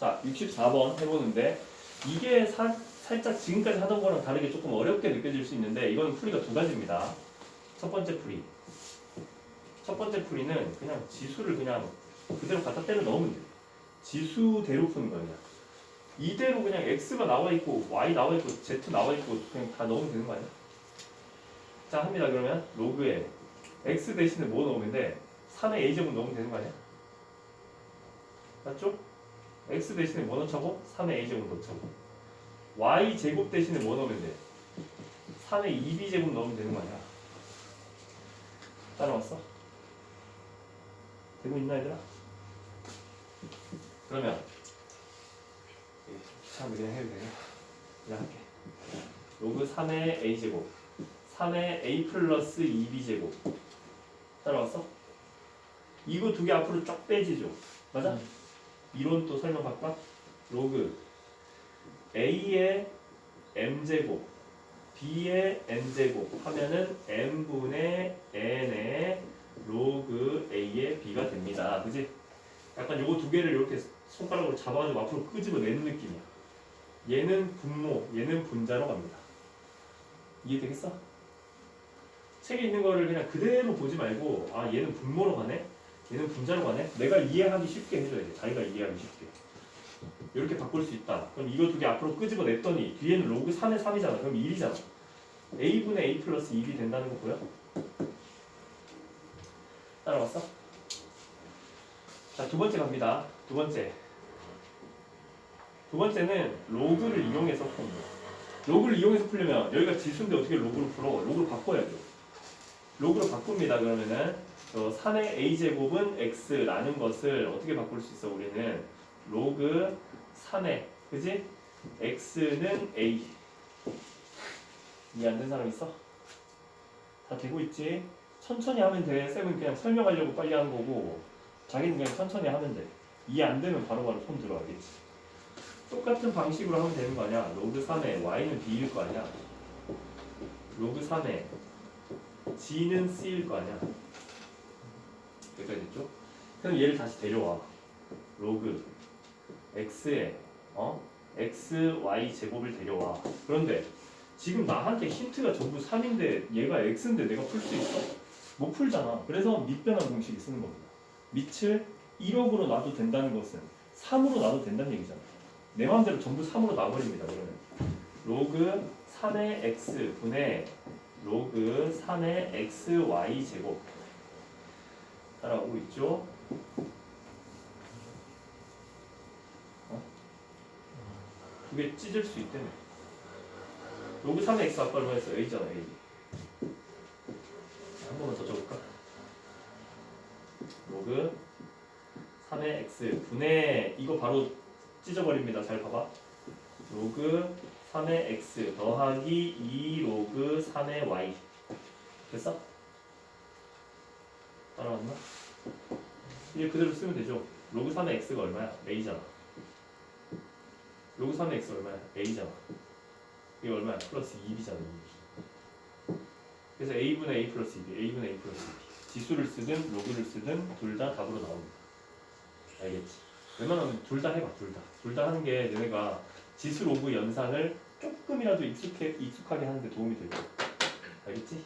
자, 64번 해보는데 이게 사- 살짝 지금까지 하던 거랑 다르게 조금 어렵게 느껴질 수 있는데 이거는 풀이가 두 가지입니다. 첫 번째 풀이. 첫 번째 풀이는 그냥 지수를 그냥 그대로 갖다 때려 넣으면 돼. 지수대로 푸는 그냥. 이대로 그냥 x가 나와 있고 y 나와 있고 z 나와 있고 그냥 다 넣으면 되는 거 아니야? 자 합니다 그러면 로그에 x 대신에 뭐 넣으면 돼? 3의 a제곱 넣으면 되는 거 아니야? 맞죠? X 대신에 뭐 넣자고? 3의 a제곱 넣자고 y 제곱 대신에 뭐 넣으면 돼? 3의 2b제곱 넣으면 되는 거 아니야? 따라왔어? 되고 있나 얘들아? 그러면 참 그냥 해도 돼요? 그냥 할게 로그 3의 a제곱 3의 a 플러스 2b제곱 따라왔어? 이거 두 개 앞으로 쫙 빼지죠 맞아? 이론 또 설명할까? 로그 a의 m제곱 b의 n제곱 하면은 n분의 n의 로그 a의 b가 됩니다 그지? 약간 요거 두 개를 이렇게 손가락으로 잡아가지고 앞으로 끄집어내는 느낌이야 얘는 분모, 얘는 분자로 갑니다 이해되겠어? 책에 있는 거를 그냥 그대로 보지 말고 아 얘는 분모로 가네? 얘는 분자로 가네? 내가 이해하기 쉽게 해줘야 돼. 자기가 이해하기 쉽게. 이렇게 바꿀 수 있다. 그럼 이거 두 개 앞으로 끄집어 냈더니 뒤에는 로그 3의 3이잖아. 그럼 1이잖아. A분의 a 플러스 2b 된다는 거 보여? 따라왔어? 자 두 번째 갑니다. 두 번째. 두 번째는 로그를 이용해서 푸는 거 로그를 이용해서 풀려면 여기가 지수인데 어떻게 로그를 풀어? 로그를 바꿔야죠. 로그로 바꿉니다 그러면은 저 3의 a제곱은 x라는 것을 어떻게 바꿀 수 있어 우리는 로그 3의 그지? x는 a 이해 안 된 사람 있어? 다 되고 있지? 천천히 하면 돼 쌤은 그냥 설명하려고 빨리 하는 거고 자기는 그냥 천천히 하면 돼 이해 안 되면 바로바로 손 들어 알겠지? 똑같은 방식으로 하면 되는 거 아니야 로그 3의 y는 b일 거 아니야 로그 3의 g는 c일 거 아니야 여기까지 됐죠? 그럼 얘를 다시 데려와. 로그. X에 어? x, y 제곱을 데려와. 그런데 지금 나한테 힌트가 전부 3인데 얘가 x인데 내가 풀 수 있어? 못 풀잖아. 그래서 밑변환 공식이 쓰는 겁니다. 밑을 1억으로 놔도 된다는 것은 3으로 놔도 된다는 얘기잖아. 내 마음대로 전부 3으로 놔버립니다 그러면. 로그 3의 x 분의 로그 3의 x, y 제곱 따라오고 있죠? 어? 그게 찢을 수 있다며 로그 3의 x 아까 얼마 했어? a잖아 a 한 번만 더 적을까? 로그 3의 x 분의 이거 바로 찢어버립니다 잘 봐봐 로그 3의 x 더하기 2 로그 3의 y 됐어? 따라왔나? 이게 그대로 쓰면 되죠 로그 3의 x가 얼마야? a잖아 로그 3의 x 얼마야? a잖아 이게 얼마야? 플러스 2b잖아 2b 그래서 a분의 a 플러스 2b a분의 a 플러스 2b 지수를 쓰든 로그를 쓰든 둘 다 답으로 나옵니다 알겠지? 웬만하면 둘 다 해봐 둘 다. 둘 다 하는 게 너네가 지수 로그 연산을 조금이라도 익숙해, 익숙하게 하는데 도움이 될 거야. 알겠지?